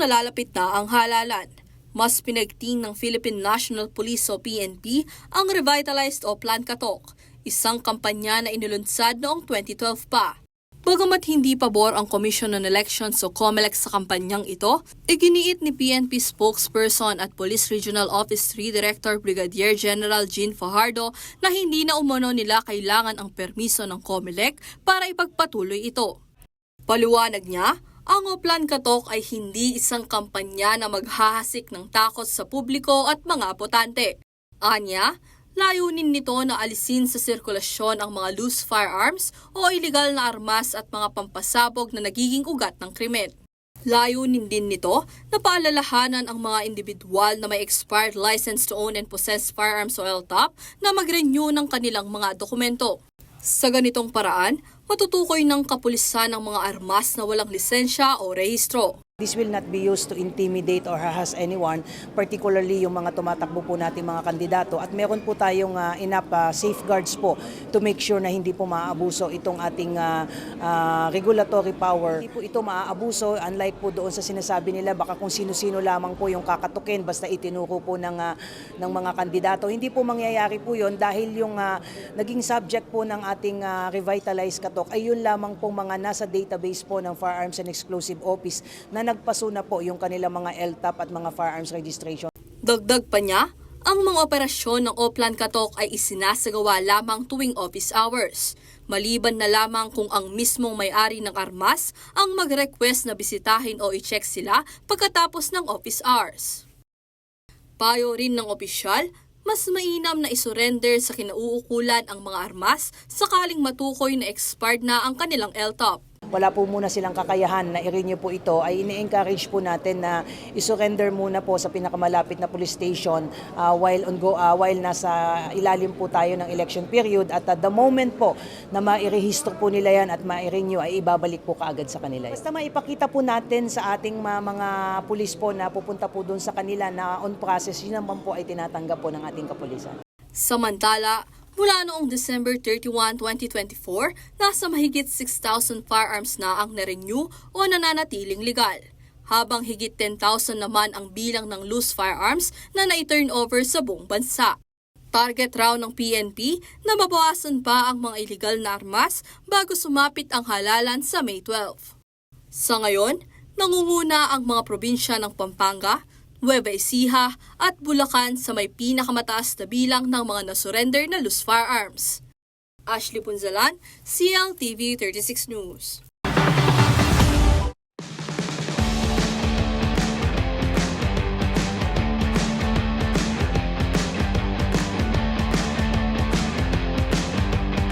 nalalapit na ang halalan. Mas pinagting ng Philippine National Police o PNP ang Revitalized o Plan Katok, isang kampanya na inilunsad noong 2012 pa. Bagamat hindi pabor ang Commission on Elections o COMELEC sa kampanyang ito, iginiit ni PNP spokesperson at Police Regional Office 3 Director Brigadier General Jean Fajardo na hindi na umano nila kailangan ang permiso ng COMELEC para ipagpatuloy ito. Paliwanag niya, ang Oplan Katok ay hindi isang kampanya na maghahasik ng takot sa publiko at mga botante. Anya, layunin nito na alisin sa sirkulasyon ang mga loose firearms o illegal na armas at mga pampasabog na nagiging ugat ng krimen. Layunin din nito na paalalahanan ang mga individual na may expired license to own and possess firearms o LTOP na mag-renew ng kanilang mga dokumento. Sa ganitong paraan, matutukoy ng kapulisan ang mga armas na walang lisensya o rehistro. This will not be used to intimidate or harass anyone, particularly yung mga tumatakbo po nating mga kandidato. At meron po tayong uh, enough uh, safeguards po to make sure na hindi po maaabuso itong ating uh, uh, regulatory power. Hindi po ito maaabuso, unlike po doon sa sinasabi nila, baka kung sino-sino lamang po yung kakatukin basta itinuro po ng, uh, ng mga kandidato. Hindi po mangyayari po yon dahil yung uh, naging subject po ng ating uh, revitalized katok ay yun lamang po mga nasa database po ng Firearms and Exclusive Office na nagpaso na po yung kanilang mga LTAP at mga firearms registration. Dagdag pa niya, ang mga operasyon ng Oplan Katok ay isinasagawa lamang tuwing office hours. Maliban na lamang kung ang mismong may-ari ng armas ang mag-request na bisitahin o i-check sila pagkatapos ng office hours. Payo rin ng opisyal, mas mainam na isurrender sa kinauukulan ang mga armas sakaling matukoy na expired na ang kanilang LTOP. Wala po muna silang kakayahan na i-renew po ito ay ini-encourage po natin na isurrender muna po sa pinakamalapit na police station uh, while on go uh, while nasa ilalim po tayo ng election period at at the moment po na mairehistro po nila yan at ma-renew ay ibabalik po kaagad sa kanila. Basta maipakita po natin sa ating ma- mga pulis po na pupunta po doon sa kanila na on process yun naman po ay tinatanggap po ng ating kapulisan. Samantala, mula noong December 31, 2024, nasa mahigit 6,000 firearms na ang na-renew o nananatiling legal. Habang higit 10,000 naman ang bilang ng loose firearms na na-turn over sa buong bansa. Target raw ng PNP na mabawasan pa ang mga illegal na armas bago sumapit ang halalan sa May 12. Sa ngayon, nangunguna ang mga probinsya ng Pampanga, Nueva Ecija at Bulacan sa may pinakamataas na bilang ng mga nasurrender na loose firearms. Ashley Punzalan, CLTV 36 News.